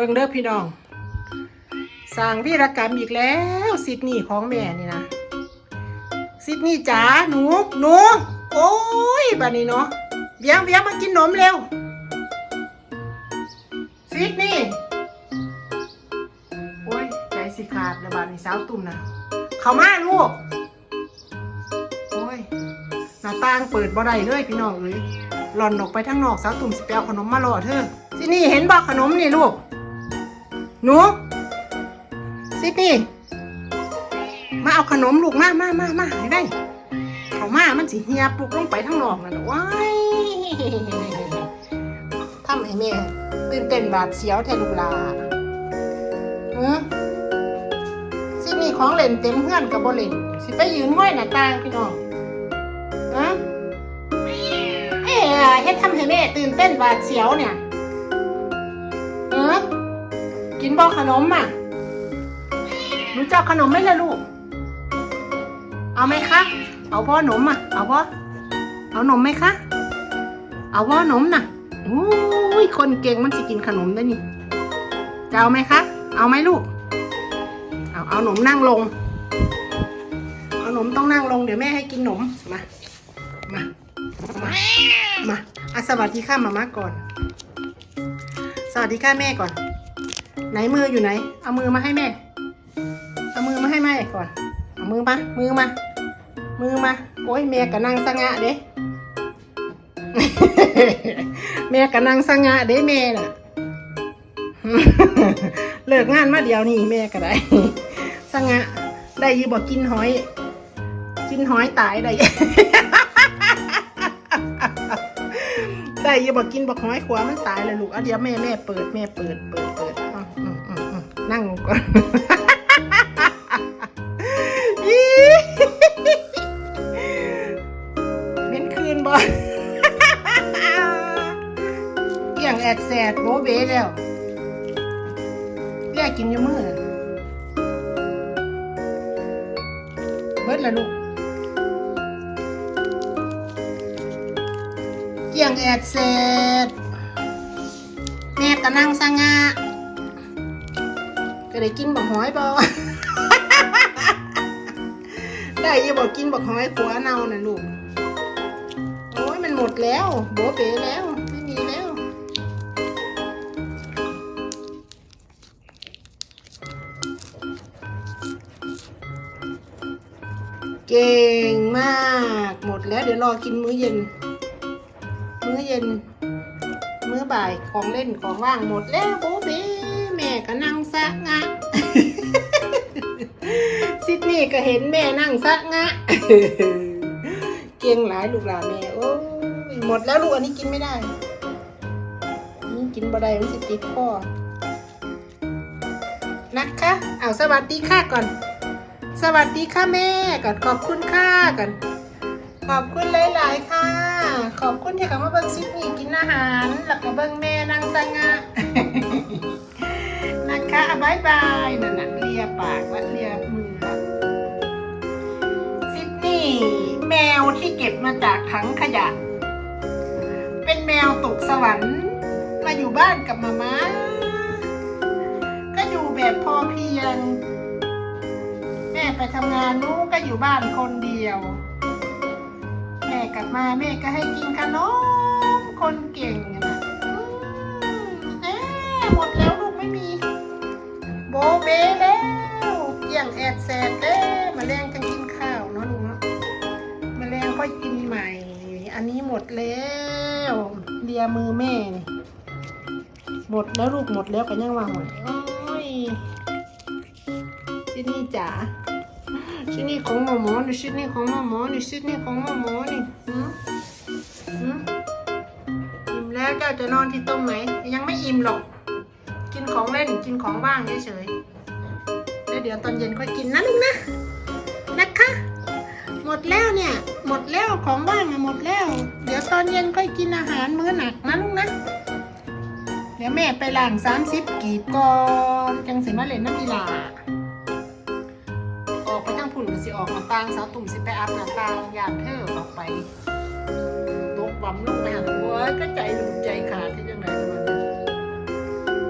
บิ่งเด้อพี่น้องสร้างวีรกรรมอีกแล้วซิดนี่ของแม่นี่นะซิดนี่จ๋าหนูหนูโอ้ยบัดนี้เนาะเบียงเบียงมากินนมเร็วซิดนี่โอ้ยใจสิขาดแล้วบัดนี้สาวตุ่มนะเข้ามาลูกโอ้ยหน้าต่างเปิดบ่ได้เลยพี่น้องเอ้ยหล่อนออกไปทางนอกสาวตุ่มสิไปเอาขนมมารอเธอซิดนี่เห็นบอกขนมนี่ลูก หนูซิดนี่มาเอาขนมลูกมามามามาให้ได้เขามามันสิเฮียปลุกลงไปทั้งหนอกนั่นน่ะว้ายทำให้แม่ตื่นเต้นบาดเสียวแทนลูกลาเออซิดนี่ของเล่นเต็มเพื่อนกับบเล่นสิไปยืนห้อยหน้าต่างพี่น้องฮะเอ๊ะเฮ็ดทำให้แม่ตื่นเต้นบาดเสียวเนี่ย กินบ่ขนมอะ รู้จักขนมไหมล่ะลูก เอาไหมคะ เอาบ่หนมอะ เอาบ่เอาหนมไหมคะ เอาบ่หนมน่ะอุ้ยคนเก่งมันสิกินขนมได้นี่จะเอาไหมคะ เอาไหมลูก เอาเอาหนมนั่งลง เอาหนมต้องนั่งลงเดี๋ยวแม่ให้กินหนม มา มา มามาอะสวัสดีค่ะมาม่าก่อน สวัสดีค่ะแม่ก่อน ไหนมืออยู่ไหน เอามือมาให้แม่ เอามือมาให้แม่ก่อน เอามือมา มือมา มือมา โอ้ยแม่กะนั่งสงะเด้แม่กะนั่งสงะเด้แม่น่ะ เลิกงานมาเดียวนี่แม่ก็ได้สงะได้ยี่บอกกินหอย กินหอยตายได้ ได้อยี่บอกกินบอกหอยขวามันตายเลยลูกเอาเดี๋ยวแม่แม่เปิดแม่เปิดเปิดเปิดนั่งก่อนเป็นคืนบอลเกี่ยงแอดแสดโบเบแล้วเรียกกินอยู่มือน่ะเบิดละลูก เกี่ยงแอดเสร็จแม่ก็นั่งสงะก็ได้กินบักหอยบอได้ยังบอกกินบักหอยขัวเน่าน่ะลูก โอ้ยมันหมดแล้วโบเป๋แล้ว ไม่มีแล้ว เก่งมาก หมดแล้วเดี๋ยวรอกินมื้อเย็น มื้อเย็น มื้อบ่ายของเล่นของว่างหมดแล้วโบเบแม่ก็นั่งซะงะซิดนี่ก็เห็นแม่นั่งซะงะเก่งหลายลูกหลานแม่โอ้ยหมดแล้วลูกอันนี้กินไม่ได้นี่กินบะไดมันสิติดคอนะคะเอาสวัสดีค่ะก่อน สวัสดีค่ะแม่ก่อนขอบคุณค่ะก่อนขอบคุณหลาย ๆ ค่ะ ขอบคุณที่เขามาเบิ้งซิดนี่กินอาหาร แล้วก็เบิ้งแม่นั่งสงะนะคะบายบายนั่นน่ะเลียปากและเลียมือซิดนี่แมวที่เก็บมาจากถังขยะ เป็นแมวตกสวรรค์มาอยู่บ้านกับมาม่าก็อยู่แบบพอเพียง แม่ไปทำงานนู้ก็อยู่บ้านคนเดียว กลับมาแม่ก็ให้กินขนมคนเก่งนะอืมเอ๊ะหมดแล้วลูกไม่มี โบเบแล้วเกี่ยงแอดแสดแล้วมาแรงกันกินข้าวเนาะลุงเนาะมาแรงค่อยกินใหม่ อันนี้หมดแล้วเลียมือแม่นี่หมดแล้วลูกหมดแล้วกันยังว่าหมดโอ้ยชิดนี่จ๋า ชิดนี่ของหมอหมอนี่ชิดนี่ของหมอหมอนี่ชิดนี่ของหมอหมอนี่หืมหืมอิ่มแล้วเจ้าจะนอนที่ตรงไหน ยังไม่อิ่มหรอก กินของเล่นกินของว่างเฉยๆแล้วเดี๋ยวตอนเย็นค่อยกินนะลูกนะนะคะ หมดแล้วเนี่ย หมดแล้วของว่างอะหมดแล้ว เดี๋ยวตอนเย็นค่อยกินอาหารมื้อหนักนะลูกนะเดี๋ยวแม่ไปล้างสามสิบกีบก่อนจังสิมาเล่นน้ำกีฬา อกไปทั้งผุ่นก็สิออกหน้าต่างสาวตุ่มสิไปอาบหน้าต่างยามเธอออกไปตกบำลูกไปหันหัวก็ใจหลุดใจขาดที่จังได๋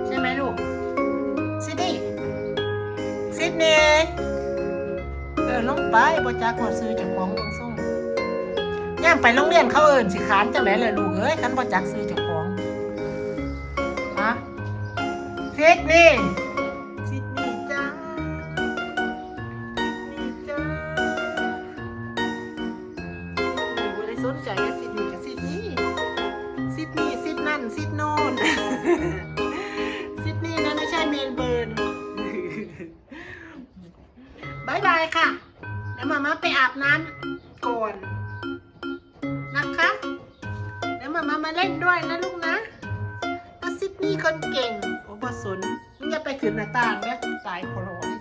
ใช่ไหมลูกซิดนี่ซิดนี่เออลงไปบอจักว่าซื้อจากของต้งส่งย่ามไปโรงเรียนเขาเอิญสิขานจังไนเลยลูกเอ้ยขันบอจักซื้อจากของฮะซิดนี่ายบายค่ะ แล้วมาม่าไปอาบน้ำก่อนนะคะ แล้วมาม่ามาเล่นด้วยนะลูกนะก็ซิดนีย์คนเก่ง โอ้บสนมึงอย่าไปขึ้นหน้าต่างนะตายโครน